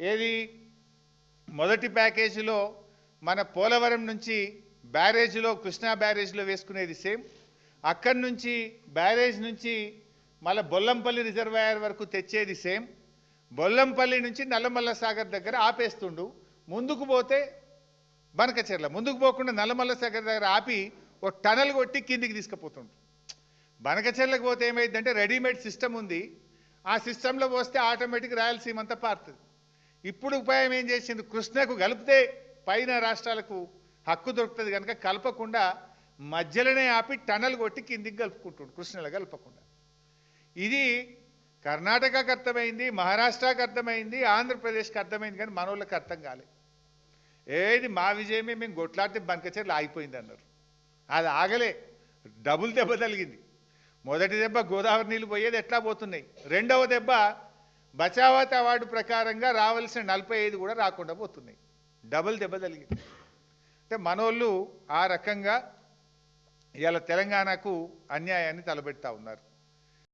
ఏది? మొదటి ప్యాకేజీలో మన పోలవరం నుంచి బ్యారేజ్లో కృష్ణా బ్యారేజ్లో వేసుకునేది సేమ్. అక్కడి నుంచి బ్యారేజ్ నుంచి మళ్ళీ బొల్లంపల్లి రిజర్వాయర్ వరకు తెచ్చేది సేమ్. బొల్లంపల్లి నుంచి నల్లమల్ల సాగర్ దగ్గర ఆపేస్తుండు. ముందుకు పోతే బనకచెర్ల ముందుకు పోకుండా నల్లమల్ల సాగర్ దగ్గర ఆపి ఒక టనల్ కొట్టి కిందికి తీసుకుపోతుండు. బనకచెర్లకు పోతే ఏమైందంటే రెడీమేడ్ సిస్టమ్ ఉంది. ఆ సిస్టంలో పోస్తే ఆటోమేటిక్ రాయలసీమ అంతా పారుతుంది. ఇప్పుడు ఉపాయం ఏం చేసింది? కృష్ణకు కలిపితే పైన రాష్ట్రాలకు హక్కు దొరుకుతుంది కనుక కలపకుండా మధ్యలోనే ఆపి టనల్ కొట్టి కిందికి కలుపుకుంటుండు కృష్ణలో కలపకుండా. ఇది కర్ణాటకకు అర్థమైంది మహారాష్ట్రకు అర్థమైంది ఆంధ్రప్రదేశ్కి అర్థమైంది కానీ మనోళ్ళకి అర్థం కాలేదు ఏది మా విజయమే మేము కొట్లాడితే బంకచర్లు ఆగిపోయింది అన్నారు. అది ఆగలే డబుల్ దెబ్బ తలిగింది మొదటి దెబ్బ గోదావరి నీళ్ళు పోయేది ఎట్లా పోతున్నాయి? రెండవ దెబ్బ బచావత్ అవార్డు ప్రకారంగా రావాల్సిన నలభై ఐదు కూడా రాకుండా పోతున్నాయి. డబుల్ దెబ్బ తగిలింది. అంటే మనోళ్ళు ఆ రకంగా ఇవాళ తెలంగాణకు అన్యాయాన్ని తలబెడతా ఉన్నారు.